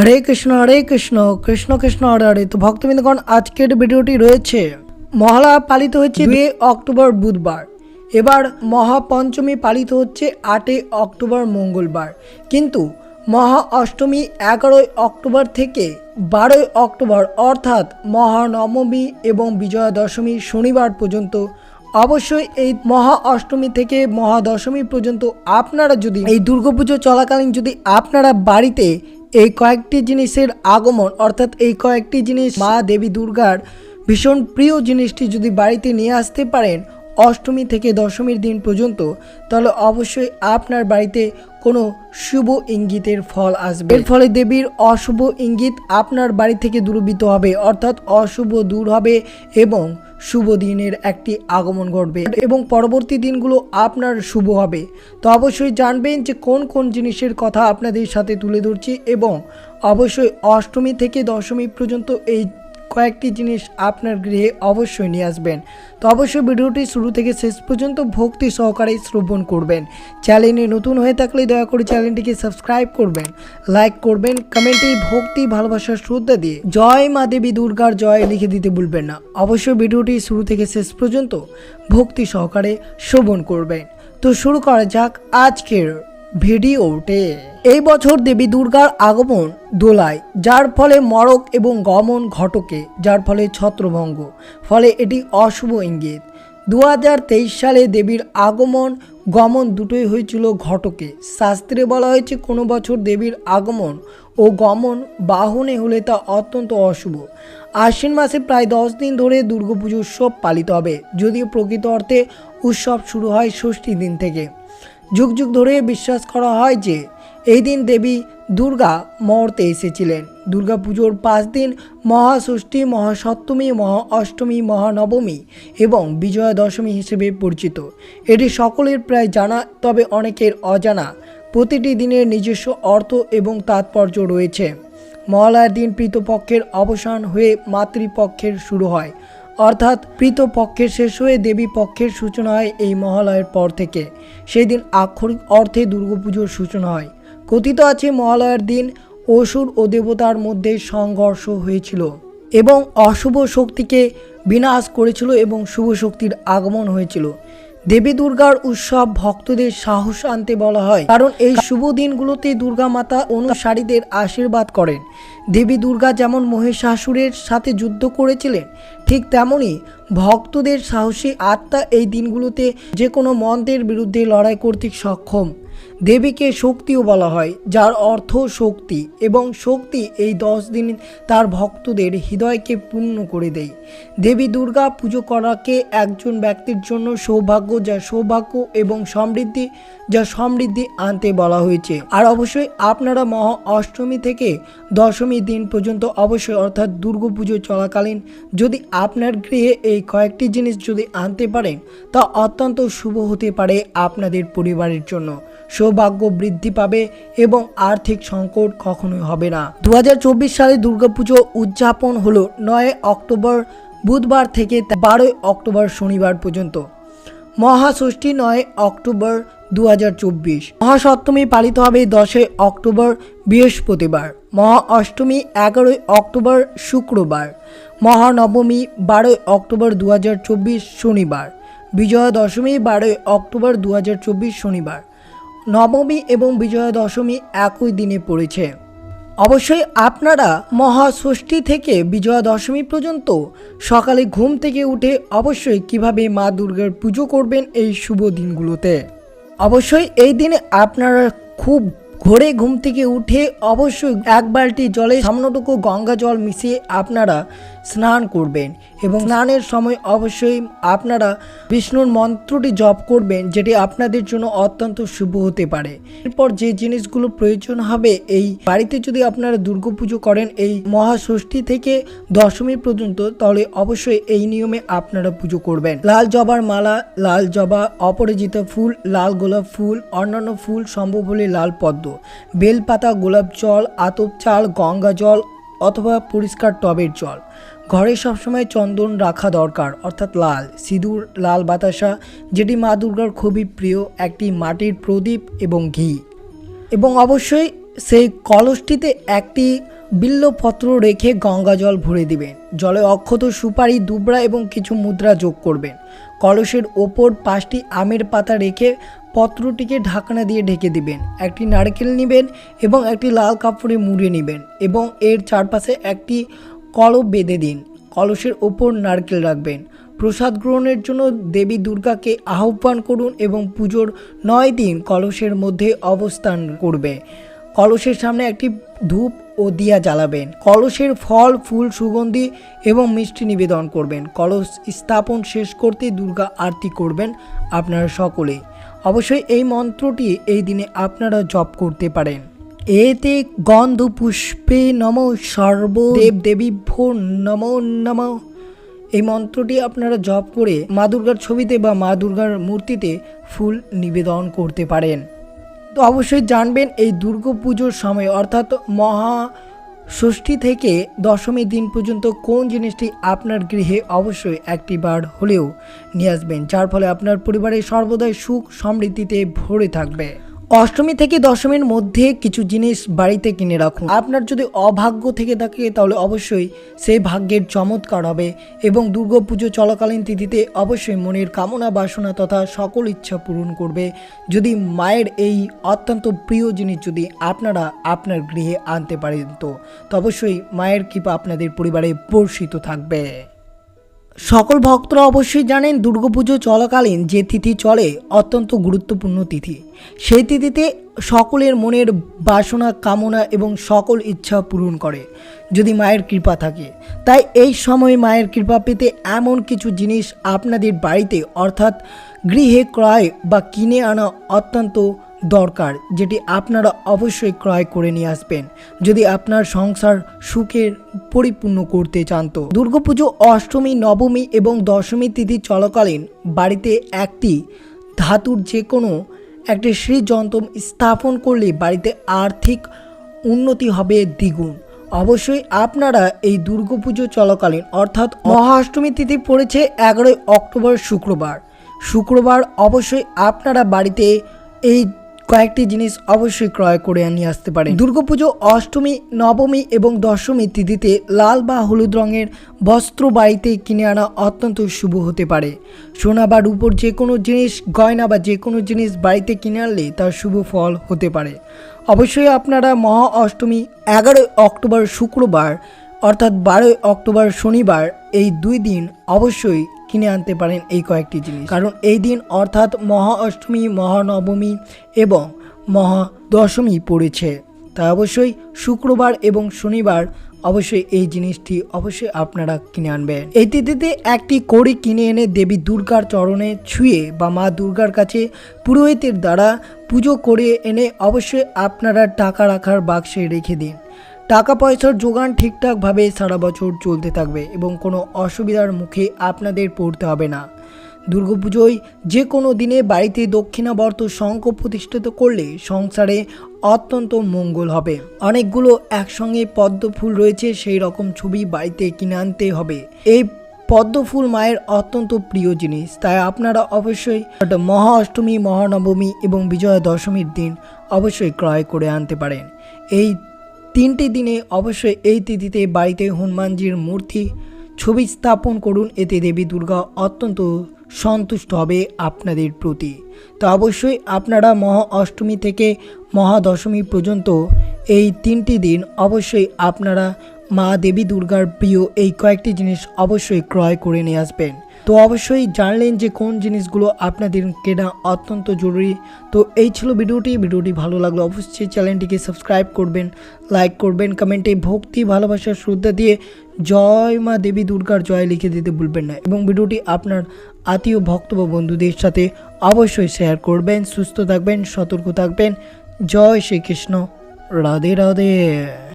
হরে কৃষ্ণ হরে কৃষ্ণ কৃষ্ণ কৃষ্ণ, হরে হরে। তো ভক্তবৃন্দগণ আজকের ভিডিওটি রয়েছে মহালয়া পালিত হচ্ছে দুই অক্টোবর বুধবার। এবার মহাপঞ্চমী পালিত হচ্ছে আটই অক্টোবর মঙ্গলবার। কিন্তু মহা অষ্টমী এগারোই অক্টোবর থেকে বারোই অক্টোবর, অর্থাৎ মহানবমী এবং বিজয়া দশমী শনিবার পর্যন্ত, অবশ্যই এই মহা অষ্টমী থেকে মহা দশমী পর্যন্ত আপনারা যদি এই দুর্গাপুজো চলাকালীন যদি আপনারা বাড়িতে এই কয়েকটি জিনিসের আগমন, অর্থাৎ এই কয়েকটি জিনিস মা দেবী দুর্গার ভীষণ প্রিয় জিনিসটি যদি বাড়িতে নিয়ে আসতে পারেন অষ্টমী থেকে দশমীর দিন পর্যন্ত, তাহলে অবশ্যই আপনার বাড়িতে কোনো শুভ ইঙ্গিতের ফল আসবে। এর ফলে দেবীর অশুভ ইঙ্গিত আপনার বাড়ি থেকে দূরীভূত হবে, অর্থাৎ অশুভ দূর হবে এবং শুভ দিনের একটি আগমন ঘটবে এবং পরবর্তী দিনগুলো আপনার শুভ হবে। তো অবশ্যই জানবেন যে কোন কোন জিনিসের কথা আপনাদের সাথে তুলে ধরছি এবং অবশ্যই অষ্টমী থেকে দশমী পর্যন্ত এই কয়েকটি জিনিস আপনার গৃহে অবশ্যই নিয়ে আসবেন। তো অবশ্যই ভিডিওটি শুরু থেকে শেষ পর্যন্ত ভক্তি সহকারে শ্রবণ করবেন। চ্যানেলে নতুন হয়ে থাকলে দয়া করে চ্যানেলটিকে সাবস্ক্রাইব করবেন লাইক করবেন কমেন্টে ভক্তি, ভালোবাসার শ্রদ্ধা দিয়ে জয় মা দেবী দুর্গার জয় লিখে দিতে ভুলবেন না। অবশ্যই ভিডিওটি শুরু থেকে শেষ পর্যন্ত ভক্তি সহকারে শ্রবণ করবেন। তো শুরু করা যাক আজকের ভিডিওতে এই বছর দেবী দুর্গার আগমন দোলায়, যার ফলে মরক এবং গমন ঘটকে, যার ফলে ছত্রভঙ্গ। ফলে এটি অশুভ ইঙ্গিত। দু হাজার তেইশ সালে দেবীর আগমন, গমন দুটোই হয়েছিল ঘটকে। শাস্ত্রে বলা হয়েছে, কোনো বছর দেবীর আগমন ও গমন বাহনে হলে তা অত্যন্ত অশুভ। আশ্বিন মাসে প্রায় দশ দিন ধরে দুর্গাপুজো উৎসব পালিত হবে। যদিও প্রকৃত অর্থে উৎসব শুরু হয় ষষ্ঠী দিন থেকে। যুগ যুগ ধরে বিশ্বাস করা হয় যে এই দিন দেবী দুর্গা মর্তে এসেছিলেন। দুর্গা পুজোর পাঁচ দিন মহাষষ্ঠী, মহাসপ্তমী মহা অষ্টমী মহানবমী এবং বিজয়া দশমী হিসেবে পরিচিত। এটি সকলের প্রায় জানা, তবে অনেকের অজানা। প্রতিটি দিনের নিজস্ব অর্থ এবং তাৎপর্য রয়েছে। মহালয়ার দিন পিতপক্ষের অবসান হয়ে মাতৃপক্ষের শুরু হয়। অর্থাৎ প্রীত পক্ষের শেষ হয়ে দেবী পক্ষের সূচনা হয় এই মহালয়ের পর থেকে। সেই দিন আক্ষরিক অর্থে দুর্গাপুজোর সূচনা হয়। কথিত আছে, মহালয়ার দিন অসুর ও দেবতার মধ্যে সংঘর্ষ হয়েছিল এবং অশুভ শক্তিকে বিনাশ করেছিল এবং শুভ শক্তির আগমন হয়েছিল। দেবী দুর্গার উৎসব ভক্তদের সাহস আনতে বলা হয়। কারণ এই শুভ দিনগুলোতে দুর্গা মাতা অনুসারীদের আশীর্বাদ করেন। দেবী দুর্গা যেমন মহিষাসুরের সাথে যুদ্ধ করেছিলেন, ঠিক তেমনই ভক্তদের সাহসী আত্মা এই দিনগুলোতে যে কোনো মন্ত্রের বিরুদ্ধে লড়াই করতে সক্ষম। দেবীকে শক্তিও বলা হয়, যার অর্থ শক্তি, এবং শক্তি এই দশ দিন তার ভক্তদের হৃদয়কে পূর্ণ করে দেয়। দেবী দুর্গা পুজো করাকে একজন ব্যক্তির জন্য সৌভাগ্য, যা সৌভাগ্য এবং সমৃদ্ধি, যা সমৃদ্ধি আনতে বলা হয়েছে। আর অবশ্যই আপনারা মহা অষ্টমী থেকে দশমী দিন পর্যন্ত অবশ্যই অর্থাৎ দুর্গাপুজো চলাকালীন যদি আপনার গৃহে এই কয়েকটি জিনিস যদি আনতে পারেন, তা অত্যন্ত শুভ হতে পারে আপনাদের পরিবারের জন্য। সৌভাগ্য বৃদ্ধি পাবে এবং আর্থিক সংকট কখনোই হবে না। দু হাজার চব্বিশ সালে দুর্গাপুজো উদযাপন হলো নয় অক্টোবর, বুধবার থেকে বারোই অক্টোবর শনিবার পর্যন্ত। মহাষষ্ঠী নয় অক্টোবর দু হাজার চব্বিশ। মহাসপ্তমী পালিত হবে দশই অক্টোবর, বৃহস্পতিবার। মহা অষ্টমী এগারোই অক্টোবর, শুক্রবার। মহানবমী বারোই অক্টোবর দু হাজার চব্বিশ শনিবার। বিজয়া দশমী বারোই অক্টোবর দু হাজার চব্বিশ শনিবার। নবমী এবং বিজয়া দশমী একই দিনে পড়েছে। অবশ্যই আপনারা মহাষষ্ঠী থেকে বিজয়া দশমী পর্যন্ত সকালে ঘুম থেকে উঠে অবশ্যই কীভাবে মা দুর্গার পুজো করবেন এই শুভ দিনগুলোতে। অবশ্যই এই দিনে আপনারা খুব ঘোরে ঘুম থেকে উঠে অবশ্যই এক বালতি জলে সামান্যটুকু গঙ্গা জল মিশিয়ে আপনারা স্নান করবেন এবং স্নানের সময় অবশ্যই আপনারা বিষ্ণুর মন্ত্রটি জপ করবেন, যেটি আপনাদের জন্য অত্যন্ত শুভ হতে পারে। এরপর যে জিনিসগুলো প্রয়োজন হবে, এই বাড়িতে যদি আপনারা দুর্গাপুজো করেন, এই মহাষষ্ঠী থেকে দশমী পর্যন্ত, তাহলে অবশ্যই এই নিয়মে আপনারা পুজো করবেন। লাল জবার মালা, লাল জবা, অপরাজিতা ফুল, লাল গোলাপ ফুল, অন্যান্য ফুল, সম্ভব হলে লাল পদ্ম, বেলপাতা, গোলাপ জল, আতপ চাল, গঙ্গা জল অথবা পরিষ্কার টবের জল। ঘরে সবসময় চন্দন রাখা দরকার, অর্থাৎ লাল, সিঁদুর, লাল বাতাসা, যেটি মা দুর্গার খুবই প্রিয়, একটি মাটির প্রদীপ এবং ঘি। এবং অবশ্যই সেই কলসটিতে একটি বিল্লপত্র রেখে গঙ্গা জল ভরে দিবেন। জলে অক্ষত সুপারি দুবরা এবং কিছু মুদ্রা যোগ করবেন। কলসের ওপর পাঁচটি আমের পাতা রেখে পত্রটিকে ঢাকনা দিয়ে ঢেকে দিবেন। একটি নারকেল নেবেন এবং একটি লাল কাপড়ে মুড়ে নেবেন এবং এর চারপাশে একটি কলব বেঁধে দিন। কলসের ওপর নারকেল রাখবেন। প্রসাদ গ্রহণের জন্য দেবী দুর্গাকে আহ্বান করুন এবং পুজোর নয় দিন কলসের মধ্যে অবস্থান করবে। কলসের সামনে একটি ধূপ ও দিয়া জ্বালাবেন। কলসের ফল, ফুল, সুগন্ধি এবং মিষ্টি নিবেদন করবেন। কলস স্থাপন শেষ করতে দুর্গা আরতি করবেন আপনারা সকলেই অবশ্যই এই মন্ত্রটি এই দিনে আপনারা জপ করতে পারেন। এতে গন্ধ পুষ্পে নম সর্ব দেব দেবী ভো নম নম। এই মন্ত্রটি আপনারা জপ করে মা দুর্গার ছবিতে বা মা দুর্গার মূর্তিতে ফুল নিবেদন করতে পারেন। তো অবশ্যই জানবেন এই দুর্গা পুজোর সময় অর্থাৎ মহা ষষ্ঠী থেকে দশমী দিন পর্যন্ত কোন জিনিসটি আপনার গৃহে অবশ্যই একটি বার হলেও নিয়ে আসবেন, যার ফলে আপনার পরিবারে সর্বদাই সুখ সমৃদ্ধিতে ভরে থাকবে। অষ্টমী থেকে দশমীর মধ্যে কিছু জিনিস বাড়িতে কিনে রাখুন। আপনার যদি অভাগ্য থেকে থাকে, তাহলে অবশ্যই সেই ভাগ্যের চমৎকার হবে এবং দুর্গাপুজো চলাকালীন তিথিতে অবশ্যই মনের কামনা বাসনা তথা সকল ইচ্ছা পূরণ করবে। যদি মায়ের এই অত্যন্ত প্রিয় জিনিস যদি আপনারা আপনার গৃহে আনতে পারেন তো অবশ্যই মায়ের কৃপা আপনাদের পরিবারে বর্ষিত থাকবে। সকল ভক্তরা অবশ্যই জানেন দুর্গাপুজো চলাকালীন যে তিথি চলে অত্যন্ত গুরুত্বপূর্ণ তিথি। সেই তিথিতে সকলের মনের বাসনা, কামনা এবং সকল ইচ্ছা পূরণ করে, যদি মায়ের কৃপা থাকে। তাই এই সময় মায়ের কৃপা পেতে এমন কিছু জিনিস আপনাদের বাড়িতে, অর্থাৎ গৃহে ক্রয় বা কিনে আনা অত্যন্ত দরকার, যেটি আপনারা অবশ্যই ক্রয় করে নিয়ে আসবেন। যদি আপনার সংসার সুখের পরিপূর্ণ করতে চান তো। দুর্গাপুজো, অষ্টমী, নবমী এবং দশমী তিথি চলাকালীন বাড়িতে একটি ধাতুর যে কোনো একটি শ্রীযন্ত্র স্থাপন করলে বাড়িতে আর্থিক উন্নতি হবে দ্বিগুণ। অবশ্যই আপনারা এই দুর্গাপুজো চলাকালীন, অর্থাৎ মহাষ্টমী তিথি পড়েছে এগারোই অক্টোবর শুক্রবার। শুক্রবার অবশ্যই আপনারা বাড়িতে এই কয়েকটি জিনিস অবশ্যই ক্রয় করে নিয়ে আসতে পারেন। দুর্গাপুজো, অষ্টমী, নবমী এবং দশমী তিথিতে লাল বা হলুদ রঙের বস্ত্র বাড়িতে কিনে আনা অত্যন্ত শুভ হতে পারে। সোনা বা রূপোর যে কোনো জিনিস, গয়না বা যে কোনো জিনিস বাড়িতে কিনে আনলে তার শুভ ফল হতে পারে। অবশ্যই আপনারা মহা অষ্টমী, এগারোই অক্টোবর শুক্রবার অর্থাৎ বারোই অক্টোবর শনিবার এই দুই দিন অবশ্যই কিনে আনতে পারেন এই কয়েকটি জিনিস। কারণ এই দিন অর্থাৎ মহা অষ্টমী মহানবমী এবং মহা দশমী পড়েছে। তাই অবশ্যই শুক্রবার এবং শনিবার অবশ্যই এই জিনিসটি অবশ্যই আপনারা কিনে আনবেন। এই তিথিতে একটি কড়ি কিনে এনে দেবী দুর্গার চরণে ছুঁয়ে বা মা দুর্গার কাছে পুরোহিতের দ্বারা পুজো করে এনে অবশ্যই আপনারা টাকা রাখার বাক্সে রেখে দিন। টাকা পয়সার যোগান ঠিকঠাকভাবে সারা বছর চলতে থাকবে এবং কোনো অসুবিধার মুখে আপনাদের পড়তে হবে না। দুর্গাপুজোয় যে কোনো দিনে বাড়িতে দক্ষিণাবর্ত শঙ্খ প্রতিষ্ঠিত করলে সংসারে অত্যন্ত মঙ্গল হবে। অনেকগুলো একসঙ্গে পদ্ম ফুল রয়েছে, সেই রকম ছবি বাড়িতে কিনে আনতে হবে। এই পদ্ম ফুল মায়ের অত্যন্ত প্রিয় জিনিস, তাই আপনারা অবশ্যই মহা অষ্টমী মহানবমী এবং বিজয়া দশমীর দিন অবশ্যই ক্রয় করে আনতে পারেন। এই তিনটি দিনে অবশ্যই এই তিথিতে বাড়িতে হনুমানজির মূর্তি ছবি স্থাপন করুন। এতে দেবী দুর্গা অত্যন্ত সন্তুষ্ট হবে আপনাদের প্রতি। তো অবশ্যই আপনারা মহা অষ্টমী থেকে মহা দশমী পর্যন্ত এই তিনটি দিন অবশ্যই আপনারা মা দেবী দুর্গার প্রিয় এই কয়েকটি জিনিস অবশ্যই ক্রয় করে নিয়ে আসবেন। তো অবশ্যই জানলেন যে কোন জিনিসগুলো আপনাদের কেনা অত্যন্ত জরুরি। তো এই ছিল ভিডিওটি। ভিডিওটি ভালো লাগল অবশ্যই চ্যানেলটিকে সাবস্ক্রাইব করবেন, লাইক করবেন, কমেন্টে ভক্তি, ভালোবাসার শ্রদ্ধা দিয়ে জয় মা দেবী দুর্গার জয় লিখে দিতে ভুলবেন না এবং ভিডিওটি আপনার আত্মীয়, ভক্ত বা বন্ধুদের সাথে অবশ্যই শেয়ার করবেন, সুস্থ থাকবেন, সতর্ক থাকবেন। জয় শ্রীকৃষ্ণ। রাধে রাধে।